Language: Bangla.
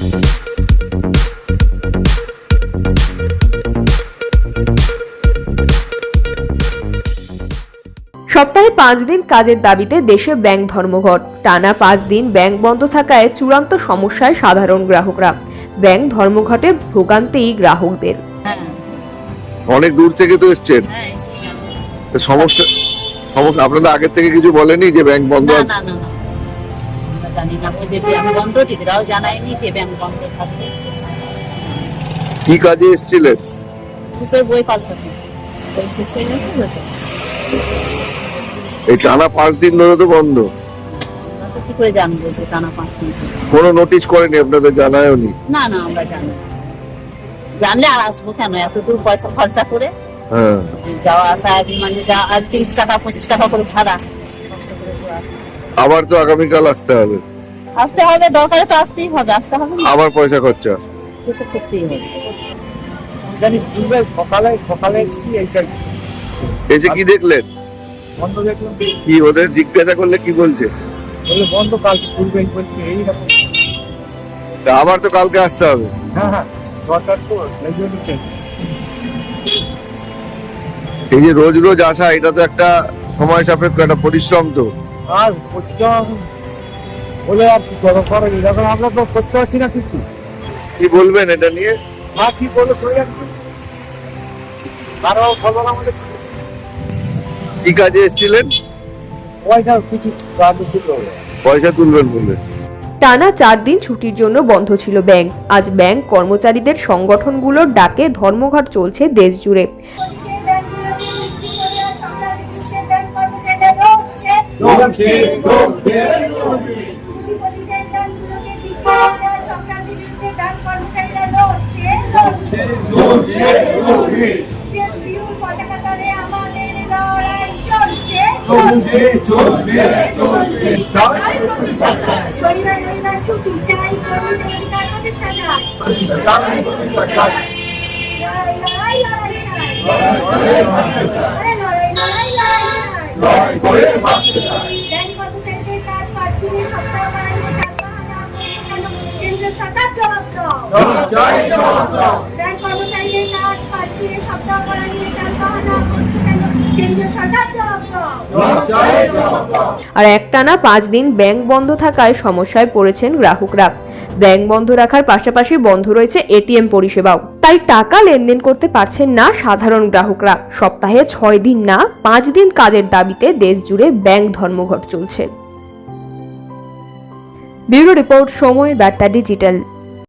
সপ্তাহে পাঁচ দিন কাজের দাবিতে দেশে ব্যাংক ধর্মঘট। টানা পাঁচ দিন ব্যাংক বন্ধ থাকায় চূড়ান্ত সমস্যায় সাধারণ গ্রাহকরা। ব্যাংক ধর্মঘটে ভোগান্তি গ্রাহকদের। অনেক দূর থেকে তো এসছেন। হ্যাঁ এসেছি আসলে। তো সমস্যা সমস্যা আপনাদের আগের থেকে কিছু বলেনি যে ব্যাংক বন্ধ আছে? জানি না ওই যে ব্যাংক বন্ধ দিদিরাও জানায়নি যে ব্যাংক বন্ধ থাকবে। কি কাজে এসেছিলেন দুটোর বই পাল্টাতে বই শেষ হয়ে গেছে বইটা। এই টানা পাঁচ দিন ধরে তো বন্ধ। আমরা তো কি করে জানব যে টানা পাঁচ দিন কোনো নোটিশ করেনি আপনাদের জানায়নি? না না আমরা জানি জানলে আর আসব কেন? এত দূর পয়সা খরচা করে? হ্যাঁ। যাওয়া আসা বিমানে যা আর তিরিশ টাকা পঁচিশ টাকা করে ভাড়া। কষ্ট করে তো আসা। আবার তো আগামীকাল আসতে হবে। আসতে হবে দরকারে তো আসতেই হবে আসতে হবে না? আবার পয়সা খরচা। সে তো করতেই হবে। জানি পূর্বে সকালে সকালে এসেছি এইটাই। এসে কি দেখলেন? বন্ধ দেখলাম। কি ওদের জিজ্ঞাসা করলে কি বলছে? বললে বন্ধ কাল পূর্বে বলছি এইরকম। তা আবার তো কালকে আসতে হবে। হ্যাঁ হ্যাঁ দরকার তো এই জন্য এই যে রোজ রোজ আসা এটা তো একটা সময় সাপেক্ষ একটা পরিশ্রম তো। আর বলে আর কি করো করো এরকম আমরা তো করতে পারছি না কিছু। কি বলবেন এটা নিয়ে? আর কি বলে চলে যাচ্ছি আরও খবর আমাদের। কি কাজে এসেছিলেন? পয়সা কিছু কাজ ছিল। পয়সা তুলবেন বলে। টানা চার দিন ছুটির জন্য বন্ধ ছিল ব্যাংক। আজ ব্যাংক কর্মচারীদের সংগঠনগুলোর ডাকে ধর্মঘট চলছে দেশ জুড়ে আমাদের লড়াই চলছে চলছে চলবে চলবে শনিবার রবিবার ছুটি চাই অধিকার প্রতিষ্ঠা চাই লড়াই চাই লড়াই লড়াই লড়াই জবাব দাও। ব্যাংক কর্মচারীদের কাজ পাঁচ সপ্তাহ করছে কেন? কেন্দ্রীয় সরকার জবাব দাও। আর একটানা পাঁচ দিন ব্যাংক বন্ধ থাকায় সমস্যায় পড়েছেন গ্রাহকরা। ব্যাংক বন্ধ রাখার পাশাপাশি বন্ধ রয়েছে এটিএম পরিষেবাও। তাই টাকা লেনদেন করতে পারছেন না সাধারণ গ্রাহকরা। সপ্তাহে ছয় দিন না, পাঁচ দিন কাজের দাবিতে দেশ জুড়ে ব্যাংক ধর্মঘট চলছে। ব্যুরো রিপোর্ট, সময় বার্তা ডিজিটাল।